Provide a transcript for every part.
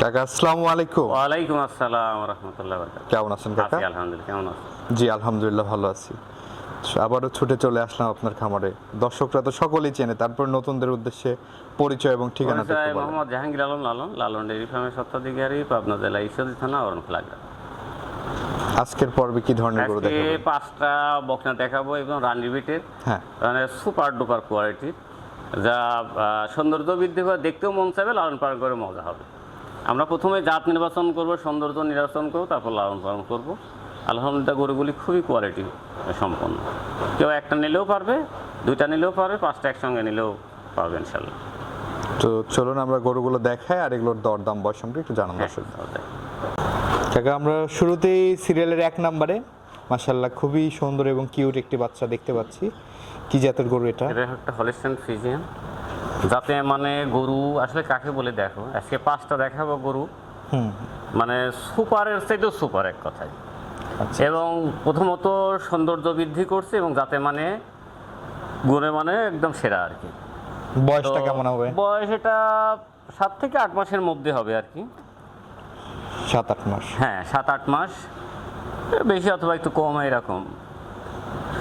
কাকা আসসালামু আলাইকুম। ওয়ালাইকুম আসসালাম রহমতুল্লাহ কেমন আছেন কাকা? আলহামদুলিল্লাহ কেমন আছেন? জি আলহামদুলিল্লাহ ভালো আছি। আবারও ছুটে চলে আসলাম আপনার খামারে। দর্শকরা তো সকলেই চেনে তারপর নতুনদের উদ্দেশ্যে পরিচয় এবং বলেন। মোহাম্মদ জাহাঙ্গীর আলম লালন লালন ডেয়ারি ফার্মের সত্ত্বাধিকারী পাবনা জেলা ঈশ্বরদী থানা অরণখলাগড়া আজকের পর্বে কি ধরনের গরু আজকে পাঁচটা বকনা দেখাবো এবং রানি বিটের। হ্যাঁ। মানে সুপার ডুপার কোয়ালিটির যা সৌন্দর্য বৃদ্ধি করে দেখতেও মন চাইবে লালন পালন করে মজা হবে। আমরা প্রথমে জাত নির্বাচন করব সৌন্দর্য নির্বাচন করব তারপর লালন পালন করব। আলহামদুলিল্লাহ গরুগুলি খুবই কোয়ালিটি সম্পন্ন। কেউ একটা নিলেও পারবে দুইটা নিলেও পারবে পাঁচটা একসঙ্গে নিলেও পারবে ইনশাল্লাহ তো চলুন আমরা গরুগুলো দেখাই আর এগুলোর দরদাম বয়স সম্পর্কে একটু জানান হ্যাঁ, দর্শক কাকা আমরা শুরুতেই সিরিয়ালের এক নম্বরে। মাশাল্লাহ খুবই সুন্দর এবং কিউট একটি বাচ্চা দেখতে পাচ্ছি। কি জাতের গরু এটা? এটা একটা হলিস্টান ফ্রিজিয়ান যাতে মানে গরু আসলে কাকে বলে দেখো আজকে পাঁচটা দেখাবো গরু। মানে সুপারের চাইতেও সুপার এক কথায়। আচ্ছা। এবং প্রথমত সৌন্দর্য বৃদ্ধি করছে এবং যাতে মানে গুণে মানে একদম সেরা আর কি। বয়সটা কেমন হবে? বয়স এটা সাত থেকে আট মাসের মধ্যে হবে আর কি। সাত আট মাস। হ্যাঁ সাত আট মাস। বেশি অথবা একটু কম এরকম।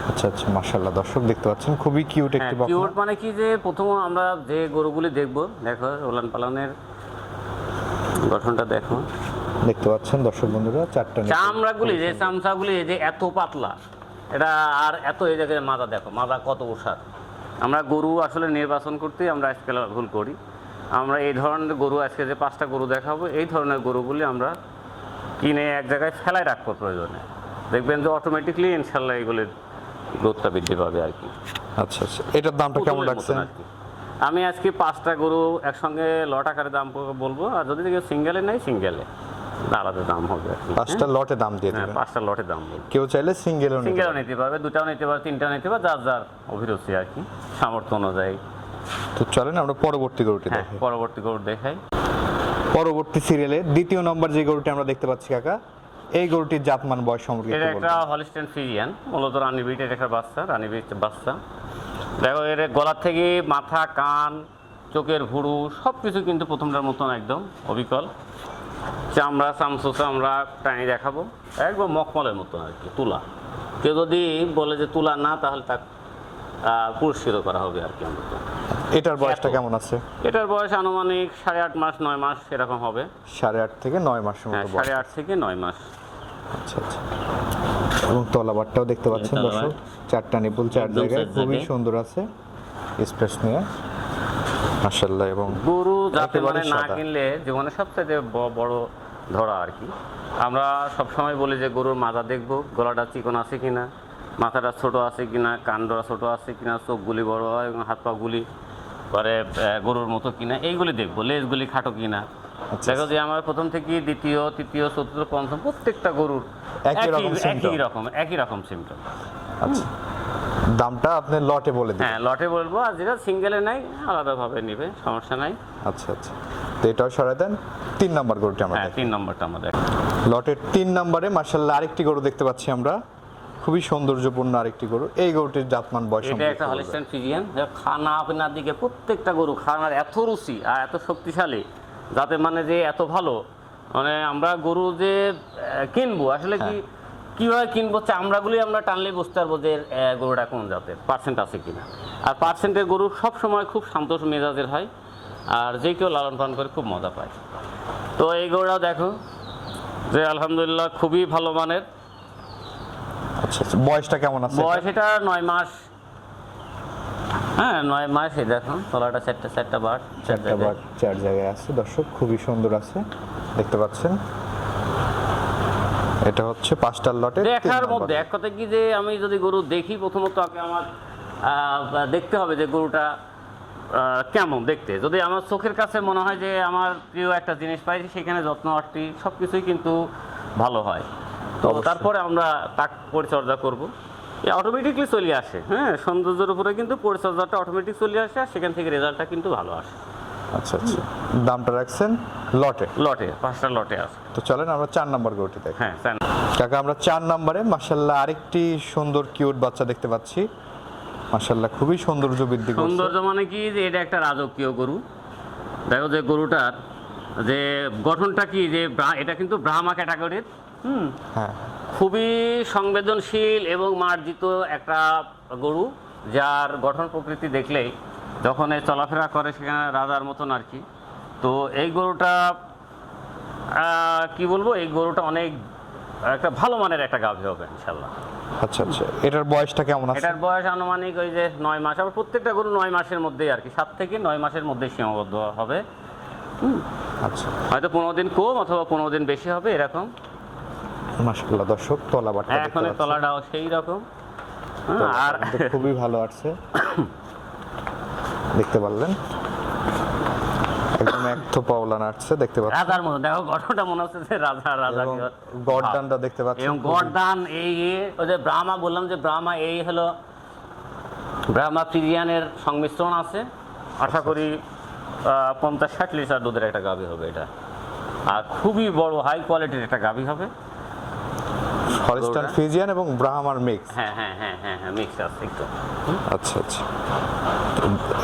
আচ্ছা আচ্ছা মাশাল্লাহ দর্শক দেখতে পাচ্ছেন খুবই কিউট হ্যাঁ একটি বকনা। কিউট মানে কি যে প্রথম আমরা যে গরুগুলি দেখব দেখো ওলান পালনের গঠনটা দেখো। দেখতে পাচ্ছেন দর্শক বন্ধুরা চারটা চামড়াগুলি যে চামচাগুলি যে এত পাতলা এটা আর এত এই জায়গায় মাজা দেখো মাজা কত ওষার আমরা গরু আসলে নির্বাচন করতে আমরা আজকাল ভুল করি। আমরা এই ধরনের গরু আজকে যে পাঁচটা গরু দেখাবো এই ধরনের গরুগুলি আমরা কিনে এক জায়গায় ফেলায় রাখব প্রয়োজনে। দেখবেন যে অটোমেটিকলি ইনশাল্লাহ এগুলির গ্রোথটা বৃদ্ধি পাবে আর কি। আচ্ছা আচ্ছা। এটার দামটা কেমন লাগছে? আর কি। আমি আজকে পাঁচটা গরু একসঙ্গে লট আকারে দাম বলব আর যদি সিঙ্গেলে নেই সিঙ্গেলে। আলাদা দাম হবে পাঁচটা লটে দাম দিয়ে হ্যাঁ দেবেন পাঁচটা লটে দাম কেউ চাইলে সিঙ্গেলও নিতে সিঙ্গেলও নিতে পারবে দুটাও নিতে পারবে তিনটাও নিতে পারবে যার যার অভিরুচি আর কি সামর্থ্য অনুযায়ী। তো চলেন আমরা পরবর্তী গরুটি হ্যাঁ দেখি পরবর্তী গরু দেখাই। পরবর্তী সিরিয়ালে দ্বিতীয় নম্বর যে গরুটি আমরা দেখতে পাচ্ছি কাকা এই গরুটির জাতমান বয়স সম্পর্কে এটা একটা। হলিস্টেন ফিরিয়ান মূলত রানী বিটের একটা বাচ্চা রানী বিট বাচ্চা। দেখো এর গলার থেকে মাথা কান চোখের ভুড়ু সব কিছু কিন্তু প্রথমটার মতন একদম অবিকল। চামড়া চামচো চামড়া টানি দেখাবো। একদম মকমলের মতন আর কি তুলা। কেউ যদি বলে যে তুলা না তাহলে তাকে পুরস্কৃত করা হবে আর কি অন্তত এটার বয়সটা কেমন আছে? এটার বয়স আনুমানিক সাড়ে আট মাস নয় মাস এরকম হবে। সাড়ে আট থেকে নয় মাসের হ্যাঁ মতো বয়স সাড়ে আট থেকে নয় মাস। আচ্ছা আচ্ছা। এবং তলাবারটাও দেখতে পাচ্ছেন। দর্শক? চারটা নিপুল চার জায়গায়। খুবই সুন্দর আছে। স্পেস নিয়ে। মাশাল্লাহ এবং গরু যাতে মানে না কিনলে জীবনে সবচেয়ে বড় ধরা আর কি। আমরা সবসময় বলি যে গরুর মাজা দেখব গলাটা চিকন আছে কিনা মাথাটা ছোট আছে কিনা কাণ্ডটা ছোট আছে কিনা চোখগুলি বড় হয় এবং হাত পা গুলি পরে গরুর মতো কিনা এইগুলি দেখব লেজগুলি খাটো কিনা। আচ্ছা। দেখো যে আমার প্রথম থেকে দ্বিতীয় তৃতীয় চতুর্থ পঞ্চম প্রত্যেকটা গরুর। একই রকম একই রকম সিমটম আচ্ছা। দামটা আপনি লটে বলে দিন হ্যাঁ লটে বলব আর যেটা সিঙ্গেলে নাই আলাদাভাবে নিবে সমস্যা নাই। আচ্ছা আচ্ছা। তো এটাও সরাই দেন তিন নাম্বার গরুটা আমরা হ্যাঁ তিন নম্বরটা আমাদের লটের তিন নম্বরে মার্শাল্লাহ আরেকটি গরু দেখতে পাচ্ছি আমরা। খুবই সৌন্দর্যপূর্ণ আরেকটি গরু। এই গরুটির জাতমান বয়স এটা একটা। হলিস্টাইন খানা আপনার দিকে প্রত্যেকটা গরু খানার এত রুচি আর এত শক্তিশালী যাতে মানে যে এত ভালো। মানে আমরা গরু যে কিনবো আসলে কি কীভাবে কিনবো চামড়াগুলি আমরা টানলে বুঝতে পারব যে গরুটা কোন জাতের পার্সেন্ট আছে কিনা। আর পার্সেন্টের গরু সব সময় খুব শান্ত মেজাজের হয় আর যে কেউ লালন পালন করে খুব মজা পায়। তো এই গরুটাও দেখো যে আলহামদুলিল্লাহ খুবই ভালো মানের। আচ্ছা আচ্ছা বয়সটা কেমন আছে বয়স এটা? নয় মাস। হ্যাঁ নয় মাস এই দেখো তলাটা চারটা চারটা বার চার চারটা বার চার জায়গায় আছে। দর্শক খুবই সুন্দর আছে দেখতে পাচ্ছেন। এটা হচ্ছে পাঁচটার লটে দেখার মধ্যে এক কথা কি যে আমি যদি গরু দেখি প্রথমত আগে আমার দেখতে হবে যে গরুটা কেমন দেখতে। যদি আমার চোখের কাছে মনে হয় যে আমার প্রিয় একটা জিনিস পাইছি সেখানে যত্ন আটটি সব কিছুই কিন্তু ভালো হয়। তারপরে আমরা তাক পরিচর্যা করব। অটোমেটিকলি চলে আসে হ্যাঁ? সৌন্দর্যের উপরে কিন্তু পরিচর্যাটা অটোমেটিক চলে আসে আর সেখান থেকে রেজাল্টটা কিন্তু ভালো আসে। আচ্ছা আচ্ছা। দামটা রাখছেন? লটে? লটে পাঁচটা লটে আছে। তো চলেন আমরা চার নাম্বার গরুটি দেখি। হ্যাঁ কাকা আমরা চার নাম্বারে মাসাল্লাহ আরেকটি সুন্দর কিউট বাচ্চা দেখতে পাচ্ছি। মাসাল্লাহ খুবই সৌন্দর্য বৃদ্ধি সৌন্দর্য মানে কি? যে এটা একটা রাজকীয় গরু। দেখো যে গরুটার যে গঠনটা কি? যে এটা কিন্তু ব্রাহ্মা ক্যাটাগরির হ্যাঁ। খুবই সংবেদনশীল এবং মার্জিত একটা গরু যার গঠন প্রকৃতি দেখলেই যখন এই চলাফেরা করে সেখানে রাজার মতন আর কি। তো এই গরুটা কি বলব এই গরুটা অনেক একটা ভালো মানের একটা গাভী হবে ইনশাল্লাহ আচ্ছা আচ্ছা। এটার বয়সটা কেমন আছে? এটার বয়স আনুমানিক ওই যে নয় মাস আবার প্রত্যেকটা গরু নয় মাসের মধ্যেই আর কি সাত থেকে নয় মাসের মধ্যে সীমাবদ্ধ হবে। আচ্ছা। হয়তো পনেরো দিন কম অথবা পনেরো দিন বেশি হবে এরকম। মাশাআল্লাহ দর্শক তলা বাটটা দেখতে এখন তলাটাও সেই রকম হ্যাঁ, আর খুবই ভালো আছে দেখতে পারলেন? একদম এক থোপা ওলান আসছে দেখতে পাচ্ছেন? রাজার মতো দেখো গঠনটা মনে হচ্ছে যে রাজা রাজা হয়। গর্দানটা দেখতে পাচ্ছেন। এবং গরদান এই ওই যে ব্রাহ্মা বললাম যে ব্রাহ্মা এই হলো ব্রাহ্মা ফ্রিজিয়ানের সংমিশ্রণ আছে। আশা করি পঞ্চাশ ষাট লিটার দুধের একটা গাভী হবে এটা। আর খুবই বড় হাই কোয়ালিটির একটা গাভী হবে। হলিস্টান ফিজিয়ান এবং ব্রাহ্মার মিক্স হ্যাঁ হ্যাঁ হ্যাঁ হ্যাঁ হ্যাঁ মিক্স আছে একটু। আচ্ছা আচ্ছা।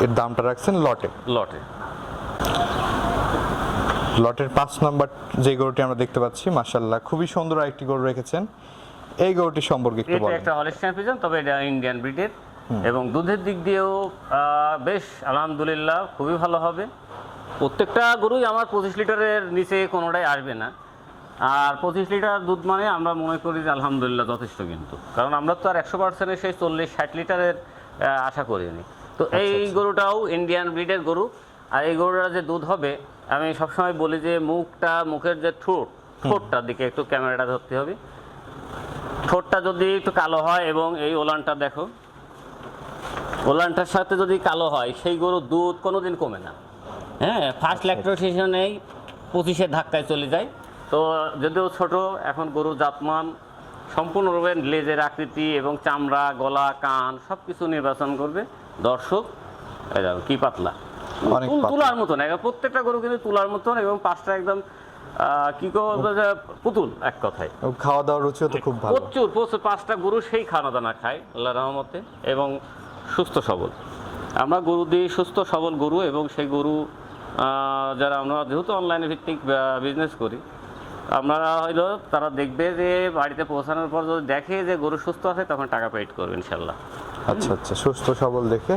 এর দামটা রাখছেন লটে? লটে। লটের পাঁচ নাম্বার যে গরুটি আমরা দেখতে পাচ্ছি মাশাল্লাহ খুবই সুন্দর একটি গরু রেখেছেন। এই গরুটি সম্পর্কে একটু এটা বলেন। একটা হলিস্টাইন ফ্রিজিয়ান তবে এটা ইন্ডিয়ান ব্রিডের। এবং দুধের দিক দিয়েও বেশ আলহামদুলিল্লাহ খুবই ভালো হবে। প্রত্যেকটা গরুই আমার পঁচিশ লিটারের নিচে কোনোটাই আসবে না। আর পঁচিশ লিটার দুধ মানে আমরা মনে করি যে আলহামদুলিল্লাহ যথেষ্ট কিন্তু। কারণ আমরা তো আর একশো পার্সেন্টের সেই চল্লিশ ষাট লিটারের আশা করিনি। তো এই গরুটাও ইন্ডিয়ান ব্রিডের গরু। আর এই গরুটা যে দুধ হবে আমি সবসময় বলি যে মুখটা মুখের যে ঠোঁট ঠোঁটটার দিকে একটু ক্যামেরাটা ধরতে হবে। ঠোঁটটা যদি একটু কালো হয় এবং এই ওলানটা দেখো। ওলানটার সাথে যদি কালো হয় সেই গরুর দুধ কোনোদিন কমে না। হ্যাঁ ফার্স্ট ল্যাক্টোসিশনেই পঁচিশের ধাক্কায় চলে যায়। তো যদিও ছোট এখন গরুর জাতমান সম্পূর্ণরূপে লেজের আকৃতি এবং চামড়া গলা কান সব কিছু নির্বাচন করবে। দর্শক কি পাতলা। তুলার মতন প্রত্যেকটা গরু কিন্তু তুলার মতন এবং পাঁচটা একদম কি পুতুল এক কথায়। খাওয়া দাওয়ার রুচিও তো খুব ভালো। প্রচুর প্রচুর পাঁচটা গরু সেই খানা দানা খায় আল্লাহ রহমতে এবং সুস্থ সবল। আমরা গরু দিই সুস্থ সবল গরু এবং সেই গরু যারা আমরা যেহেতু অনলাইনে ভিত্তিক বিজনেস করি আপনারা হয়তো তারা দেখবে যে বাড়িতে পৌঁছানোর পর যদি দেখে যে গরু সুস্থ আছে তখন টাকা পেড করবে ইনশাল্লাহ আচ্ছা আচ্ছা সুস্থ সবল দেখে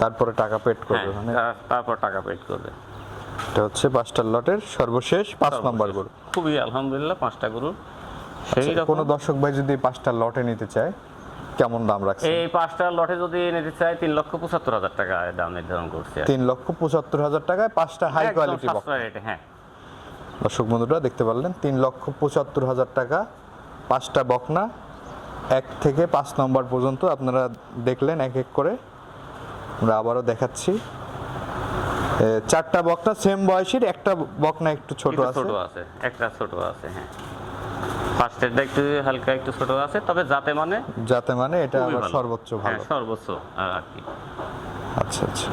তারপরে টাকা পেড হ্যাঁ করবে মানে তারপর টাকা পেড করবে। এটা হচ্ছে পাঁচটা লটের সর্বশেষ পাঁচ নম্বর গরু। খুবই আলহামদুলিল্লাহ পাঁচটা গরু। সেই আচ্ছা, রকম কোনো দর্শক ভাই যদি পাঁচটা লটে নিতে চায় কেমন দাম রাখছে এই পাঁচটা লটে যদি নিতে চাই তিন লক্ষ পঁচাত্তর হাজার টাকা দাম নির্ধারণ করছে। তিন লক্ষ পঁচাত্তর হাজার টাকায় পাঁচটা হাই কোয়ালিটি বক্স হ্যাঁ। দর্শক বন্ধুরা দেখতে পারলেন তিন লক্ষ পঁচাত্তর হাজার টাকা পাঁচটা বকনা এক থেকে পাঁচ নম্বর পর্যন্ত আপনারা দেখলেন এক এক করে। আমরা আবারও দেখাচ্ছি। চারটা বকনা সেম বয়সের একটা বকনা একটু ছোট আছে। ছোট আছে একটা ছোট আছে হ্যাঁ। ফার্স্টেরটা একটু হালকা একটু ছোট আছে তবে যাতে মানে যাতে মানে এটা আবার। সর্বোচ্চ হ্যাঁ ভালো সর্বোচ্চ আর আর কি। আচ্ছা আচ্ছা।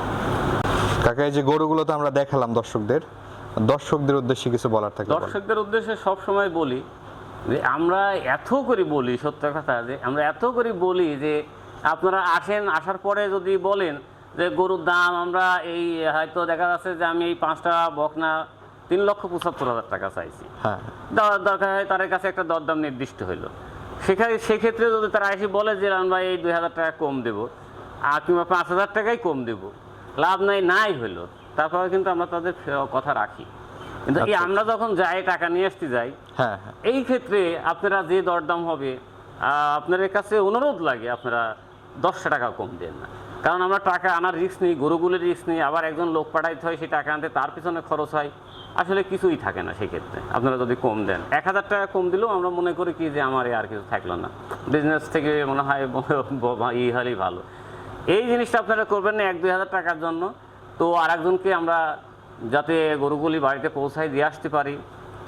কাকা এই যে গরুগুলো তো আমরা দেখালাম দর্শকদের। দর্শকদের উদ্দেশ্যে কিছু বলার থাকে দর্শকদের উদ্দেশ্যে সব সময় বলি যে আমরা এত করে বলি সত্য কথা যে আমরা এত করে বলি যে আপনারা আসেন আসার পরে যদি বলেন যে গরুর দাম আমরা এই হয়তো দেখা যাচ্ছে যে আমি এই পাঁচটা বকনা তিন লক্ষ পঁচাত্তর হাজার টাকা চাইছি। হ্যাঁ। দরকার হয় তাদের কাছে একটা দরদাম নির্দিষ্ট হইল। সেখানে সেক্ষেত্রে যদি তারা এসে বলে যে আমরা এই দুই হাজার টাকা কম দেবো আর কিংবা পাঁচ হাজার টাকাই কম দেবো লাভ নাই নাই হইল। তারপরে কিন্তু আমরা তাদের কথা রাখি। কিন্তু এই আচ্ছা, আমরা যখন যাই টাকা নিয়ে আসতে যাই হ্যাঁ হ্যাঁ। এই ক্ষেত্রে আপনারা যে দরদাম হবে আপনাদের কাছে অনুরোধ লাগে আপনারা দশটা টাকা কম দেন না। কারণ আমরা টাকা আনার রিস্ক নিই গরুগুলির রিস্ক নিই আবার একজন লোক পাঠাইতে হয় সেই টাকা আনতে তার পিছনে খরচ হয়। আসলে কিছুই থাকে না সেক্ষেত্রে আপনারা যদি কম দেন। এক হাজার টাকা কম দিলেও আমরা মনে করি কি যে আমার আর কিছু থাকল না। বিজনেস থেকে মনে হয় ই হলেই ভালো। এই জিনিসটা আপনারা করবেন না এক দুই হাজার টাকার জন্য। তো আর একজনকে আমরা যাতে গরুগুলি বাড়িতে পৌঁছায় দিয়ে আসতে পারি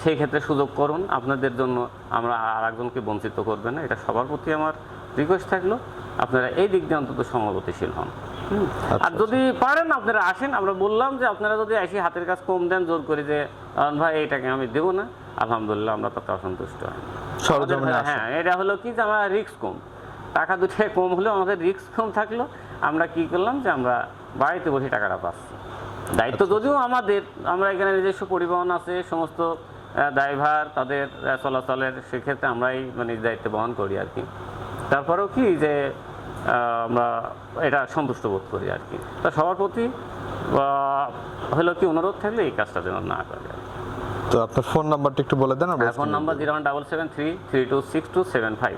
সেই ক্ষেত্রে সুযোগ করুন। আপনাদের জন্য আমরা আর একজনকে বঞ্চিত করবেন না। এটা সবার প্রতি আমার রিকোয়েস্ট থাকল। আপনারা এই দিক দিয়ে অন্তত সমগতিশীল হন। আর আচ্ছা, যদি পারেন আপনারা আসেন। আমরা বললাম যে আপনারা যদি এসে হাতের কাজ কম দেন জোর করে যে "আহ, ভাই এইটাকে আমি দেবো না। আলহামদুলিল্লাহ আমরা তাতে অসন্তুষ্ট হয় আসেন। হ্যাঁ এটা হলো কি যে আমার রিস্ক কম। টাকা দুটো কম হলেও আমাদের রিস্ক কম থাকল। আমরা কি করলাম যে আমরা বাড়িতে বসে টাকাটা পাচ্ছি। দায়িত্ব যদিও আমাদের আমরা এখানে নিজস্ব পরিবহন আছে সমস্ত ড্রাইভার তাদের চলাচলের সেক্ষেত্রে আমরাই মানে দায়িত্ব বহন করি আর কি। তারপরেও কি যে আমরা এটা সন্তুষ্ট বোধ করি আর কি। তা সবার প্রতি হলো কি অনুরোধ থাকলে এই কাজটা যেন না করে তো আপনার ফোন নাম্বারটা একটু বলে দেন phone number zero one double seven three three two six two seven five.